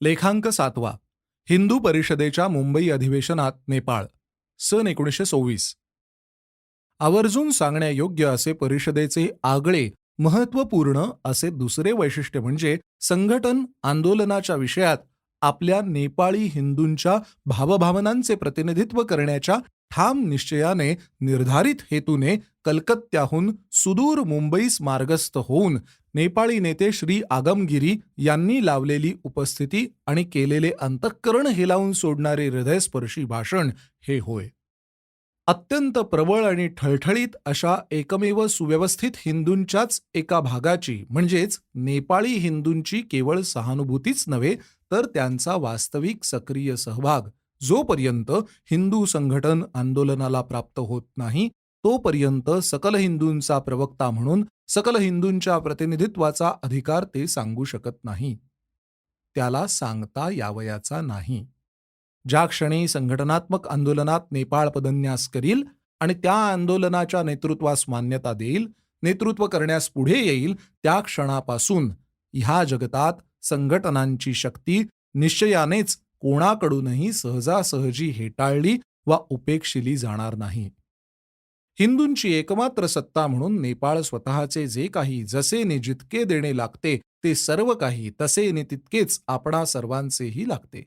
लेखांक सातवा. हिंदू परिषदेच्या मुंबई अधिवेशनात नेपाळ. सन एकोणीसशे सव्वीस. आवर्जून सांगण्यायोग्य असे परिषदेचे आगळे महत्त्वपूर्ण असे दुसरे वैशिष्ट्य म्हणजे संघटन आंदोलनाच्या विषयात आपल्या नेपाळी हिंदूंच्या भावभावनांचे प्रतिनिधित्व करण्याच्या ठाम निश्चयाने निर्धारित हेतूने कलकत्त्याहून सुदूर मुंबईस मार्गस्थ होऊन नेपाळी नेते श्री आगमगिरी यांनी लावलेली उपस्थिती आणि केलेले अंतःकरण हेलावून सोडणारे हृदयस्पर्शी भाषण हे होय. अत्यंत प्रबळ आणि ठळठळीत अशा एकमेव सुव्यवस्थित हिंदूंच्याच एका भागाची म्हणजेच नेपाळी हिंदूंची केवळ सहानुभूतीच नव्हे तर त्यांचा वास्तविक सक्रिय सहभाग जोपर्यंत हिंदू संघटन आंदोलनाला प्राप्त होत नाही तोपर्यंत सकल हिंदूंचा प्रवक्ता म्हणून सकल हिंदूंच्या प्रतिनिधित्वाचा अधिकार ते सांगू शकत नाही. त्याला सांगता यावयाचा नाही. ज्या क्षणी संघटनात्मक आंदोलनात नेपाळ पदन्यास करील आणि त्या आंदोलनाच्या नेतृत्वास मान्यता देईल नेतृत्व करण्यास पुढे येईल त्या क्षणापासून ह्या जगतात संघटनांची शक्ती निश्चयानेच कोणाकडूनही सहजासहजी हेटाळली वा उपेक्षिली जाणार नाही. हिंदूंची एकमात्र सत्ता म्हणून नेपाळ स्वतःचे जे काही जसे ने जितके देणे लागते ते सर्व काही तसे ने तितकेच आपणा सर्वांचेही लागते.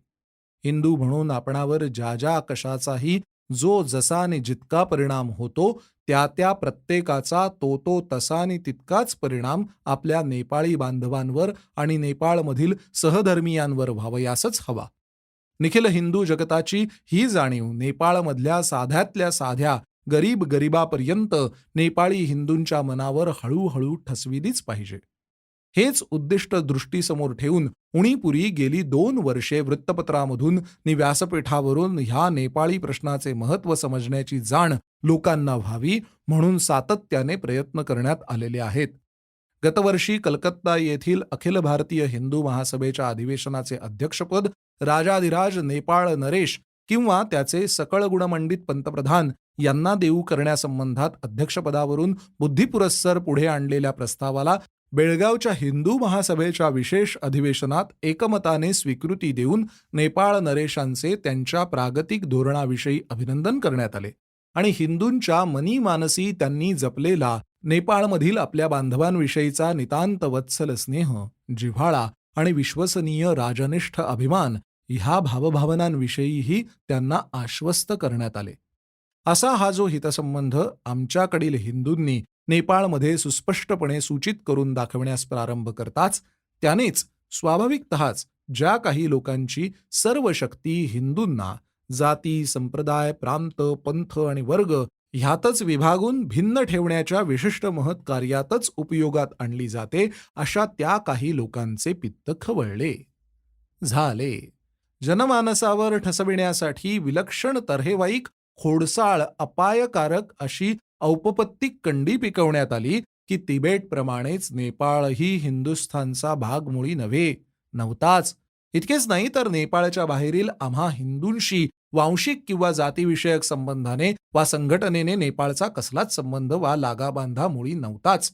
हिंदू म्हणून आपणावर ज्या ज्या कशाचाही जो जसाने जितका परिणाम होतो त्या त्या प्रत्येकाचा तो तो तसाने तितकाच परिणाम आपल्या नेपाळी बांधवांवर आणि नेपाळमधील सहधर्मियांवर व्हावयासच हवा. निखिल हिंदू जगताची ही जाणीव नेपाळमधल्या साध्यातल्या साध्या गरीब गरिबापर्यंत नेपाळी हिंदूंच्या मनावर हळूहळू ठसविलीच पाहिजे. हेच उद्दिष्ट दृष्टीसमोर ठेवून उणीपुरी गेली दोन वर्षे वृत्तपत्रामधून नि व्यासपीठावरून ह्या नेपाळी प्रश्नाचे महत्त्व समजण्याची जाण लोकांना व्हावी म्हणून सातत्याने प्रयत्न करण्यात आलेले आहेत. गतवर्षी कलकत्ता येथील अखिल भारतीय हिंदू महासभेच्या अधिवेशनाचे अध्यक्षपद राजाधिराज नेपाळ नरेश किंवा त्याचे सकळ गुणमंडित पंतप्रधान यांना देऊ करण्यासंबंधात अध्यक्षपदावरून बुद्धिपुरस्सर पुढे आणलेल्या प्रस्तावाला बेळगावच्या हिंदू महासभेच्या विशेष अधिवेशनात एकमताने स्वीकृती देऊन नेपाळ नरेशांचे त्यांच्या प्रागतिक धोरणाविषयी अभिनंदन करण्यात आले. आणि हिंदूंच्या मनी मानसी त्यांनी जपलेला नेपाळमधील आपल्या बांधवांविषयीचा नितांत वत्सल स्नेह जिव्हाळा आणि विश्वसनीय राजनिष्ठ अभिमान ह्या भावभावनांविषयीही त्यांना आश्वस्त करण्यात आले. असा हा जो हितसंबंध आमच्याकडील हिंदूंनी नेपाळमध्ये सुस्पष्टपणे सूचित करून दाखवण्यास प्रारंभ करताच त्यानेच स्वाभाविकतःच ज्या काही लोकांची सर्व शक्ती हिंदूंना जाती संप्रदाय प्रांत पंथ आणि वर्ग ह्यातच विभागून भिन्न ठेवण्याच्या विशिष्ट महत् कार्यातच उपयोगात आणली जाते अशा त्या काही लोकांचे पित्त खवळले. झाले. जनमानसावर ठसविण्यासाठी विलक्षण तर्हेवाईक खोडसाळ अपायकारक अशी औपपत्तिक कंडी पिकवण्यात आली की तिबेटप्रमाणेच नेपाळही हिंदुस्थानचा भाग मुळी नव्हे नव्हताच. इतकेच नाही तर नेपाळच्या बाहेरील आम्हा हिंदूंशी वांशिक किंवा जातीविषयक संबंधाने वा संघटनेने नेपाळचा कसलाच संबंध वा लागाबांधा मुळी नव्हताच.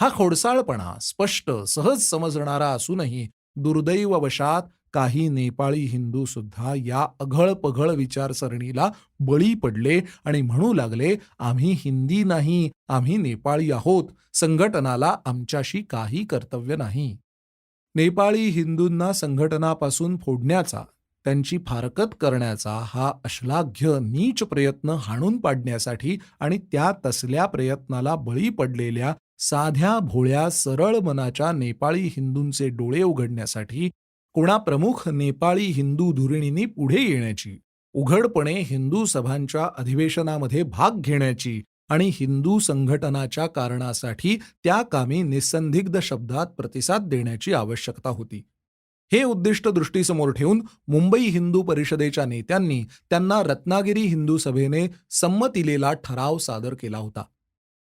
हा खोडसाळपणा स्पष्ट सहज समजणारा असूनही दुर्दैववशात काही नेपाळी हिंदू सुद्धा या अघळ पघळ विचारसरणीला बळी पडले आणि म्हणू लागले आम्ही हिंदी नाही आम्ही नेपाळी आहोत संघटनाला आमच्याशी काही कर्तव्य नाही. नेपाळी हिंदूंना संघटनापासून फोडण्याचा त्यांची फारकत करण्याचा हा अश्लाघ्य नीच प्रयत्न हाणून पाडण्यासाठी आणि त्या तसल्या प्रयत्नाला बळी पडलेल्या साध्या भोळ्या सरळ मनाच्या नेपाळी हिंदूंचे डोळे उघडण्यासाठी कोणा प्रमुख नेपाळी हिंदू धुरिणींनी पुढे येण्याची उघडपणे हिंदू सभांच्या अधिवेशनामध्ये भाग घेण्याची आणि हिंदू संघटनाच्या कारणासाठी त्या कामी निसंदिग्ध शब्दात प्रतिसाद देण्याची आवश्यकता होती. हे उद्दिष्ट दृष्टीसमोर ठेवून मुंबई हिंदू परिषदेच्या नेत्यांनी त्यांना रत्नागिरी हिंदू सभेने संमतीलेला ठराव सादर केला होता.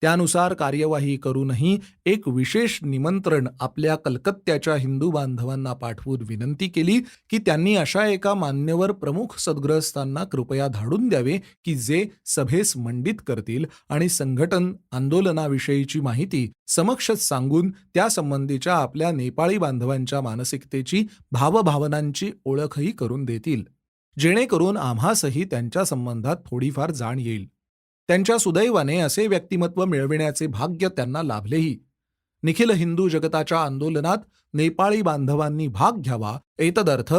त्यानुसार कार्यवाही करूनही एक विशेष निमंत्रण आपल्या कलकत्त्याच्या हिंदू बांधवांना पाठवून विनंती केली की त्यांनी अशा एका मान्यवर प्रमुख सद्ग्रस्तांना कृपया धाडून द्यावे की जे सभेस मंडित करतील आणि संघटन आंदोलनाविषयीची माहिती समक्षच सांगून त्यासंबंधीच्या आपल्या नेपाळी बांधवांच्या मानसिकतेची भावभावनांची ओळखही करून देतील. जेणेकरून आम्हासही त्यांच्या संबंधात थोडीफार जाण येईल. त्यांच्या सुदैवाने असे व्यक्तिमत्व मिळविण्याचे भाग्य त्यांना लाभलेही. निखिल हिंदू जगताच्या आंदोलनात नेपाळी बांधवांनी भाग घ्यावा एतदर्थ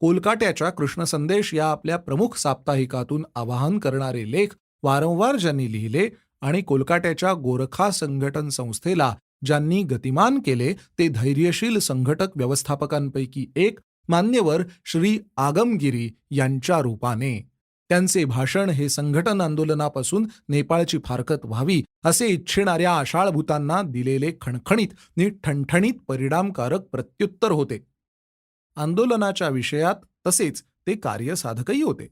कोलकात्याच्या कृष्णसंदेश या आपल्या प्रमुख साप्ताहिकातून आवाहन करणारे लेख वारंवार ज्यांनी लिहिले आणि कोलकात्याच्या गोरखा संघटन संस्थेला ज्यांनी गतिमान केले ते धैर्यशील संघटक व्यवस्थापकांपैकी एक मान्यवर श्री आगमगिरी यांच्या रूपाने. त्यांचे भाषण हे संघटन आंदोलनापासून नेपाळची फारकत व्हावी असे इच्छिणाऱ्या आशाळभूतांना दिलेले खणखणीत नि ठणठणीत परिणामकारक प्रत्युत्तर होते. आंदोलनाच्या विषयात तसेच ते कार्यसाधकही होते.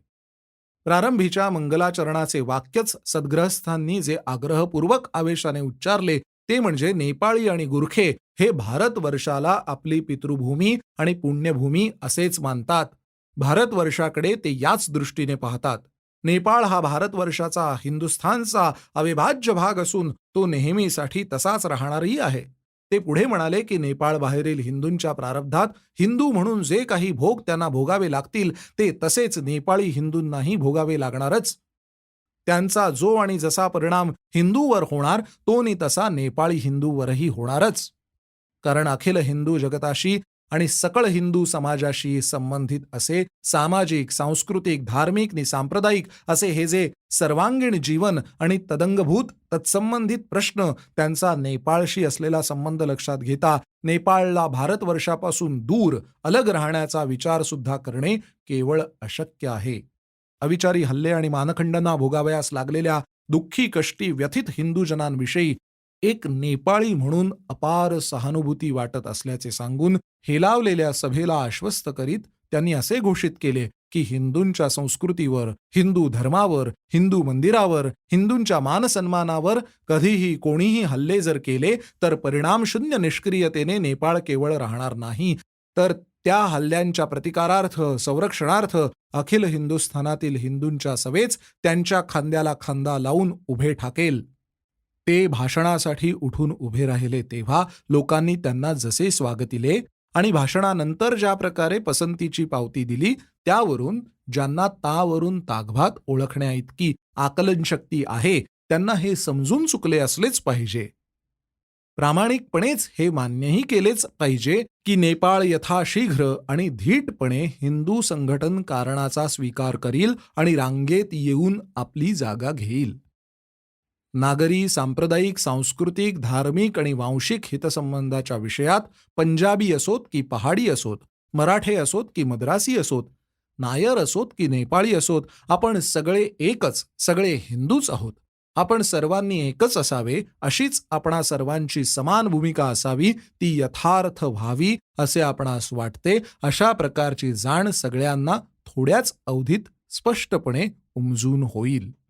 प्रारंभीच्या मंगलाचरणाचे वाक्यच सद्ग्रहस्थांनी जे आग्रहपूर्वक आवेशाने उच्चारले ते म्हणजे नेपाळी आणि गुरखे हे भारतवर्षाला आपली पितृभूमी आणि पुण्यभूमी असेच मानतात. भारतवर्षाकडे ते याच दृष्टीने पाहतात. नेपाळ हा भारतवर्षाचा हिंदुस्थानचा अविभाज्य भाग असून तो नेहमीसाठी तसाच राहणारही आहे. ते पुढे म्हणाले की नेपाळ बाहेरील हिंदूंच्या प्रारब्धात हिंदू म्हणून जे काही भोग त्यांना भोगावे लागतील ते तसेच नेपाळी हिंदूंनाही भोगावे लागणारच. त्यांचा जो आणि जसा परिणाम हिंदूवर होणार तो नि तसा नेपाळी हिंदूवरही होणारच. कारण अखिल हिंदू जगताशी आणि सकळ हिंदू समाजाशी संबंधित असे सामाजिक सांस्कृतिक धार्मिक आणि सांप्रदायिक असे हे जे सर्वांगीण जीवन आणि तदंगभूत तत्संबंधित प्रश्न त्यांचा नेपाळशी असलेला संबंध लक्षात घेता नेपाळला भारतवर्षापासून दूर अलग राहण्याचा विचार सुद्धा करणे केवळ अशक्य आहे. अविचारी हल्ले आणि मानखंडांना भोगावयास लागलेल्या दुःखी कष्टी व्यथित हिंदूजनांविषयी एक नेपाळी म्हणून अपार सहानुभूती वाटत असल्याचे सांगून हेलावलेल्या सभेला आश्वस्त करीत त्यांनी असे घोषित केले की हिंदूंच्या संस्कृतीवर हिंदू धर्मावर हिंदू मंदिरावर हिंदूंच्या मानसन्मानावर कधीही कोणीही हल्ले जर केले तर परिणामशून्य निष्क्रियतेने नेपाळ केवळ राहणार नाही. तर त्या हल्ल्यांच्या प्रतिकारार्थ संरक्षणार्थ अखिल हिंदुस्थानातील हिंदूंच्या सवेच त्यांच्या खांद्याला खांदा लावून उभे ठाकेल. ते भाषणासाठी उठून उभे राहिले तेव्हा लोकांनी त्यांना जसे स्वागतिले आणि भाषणानंतर ज्या प्रकारे पसंतीची पावती दिली त्यावरून ज्यांना तावरून तागभात ओळखण्या इतकी आकलनशक्ती आहे त्यांना हे समजून चुकले असलेच पाहिजे. प्रामाणिकपणेच हे मान्यही केलेच पाहिजे की नेपाळ यथाशीघ्र आणि धीटपणे हिंदू संघटन कारणाचा स्वीकार करील आणि रांगेत येऊन आपली जागा घेईल. नागरी सांप्रदायिक सांस्कृतिक धार्मिक आणि वांशिक हितसंबंधाच्या विषयात पंजाबी असोत की पहाडी असोत मराठे असोत की मद्रासी असोत नायर असोत की नेपाळी असोत आपण सगळे एकच सगळे हिंदूच आहोत. आपण सर्वांनी एकच असावे अशीच आपणा सर्वांची समान भूमिका असावी ती यथार्थ व्हावी असे आपणास वाटते अशा प्रकारची जाण सगळ्यांना थोड्याच अवधीत स्पष्टपणे उमजून होईल.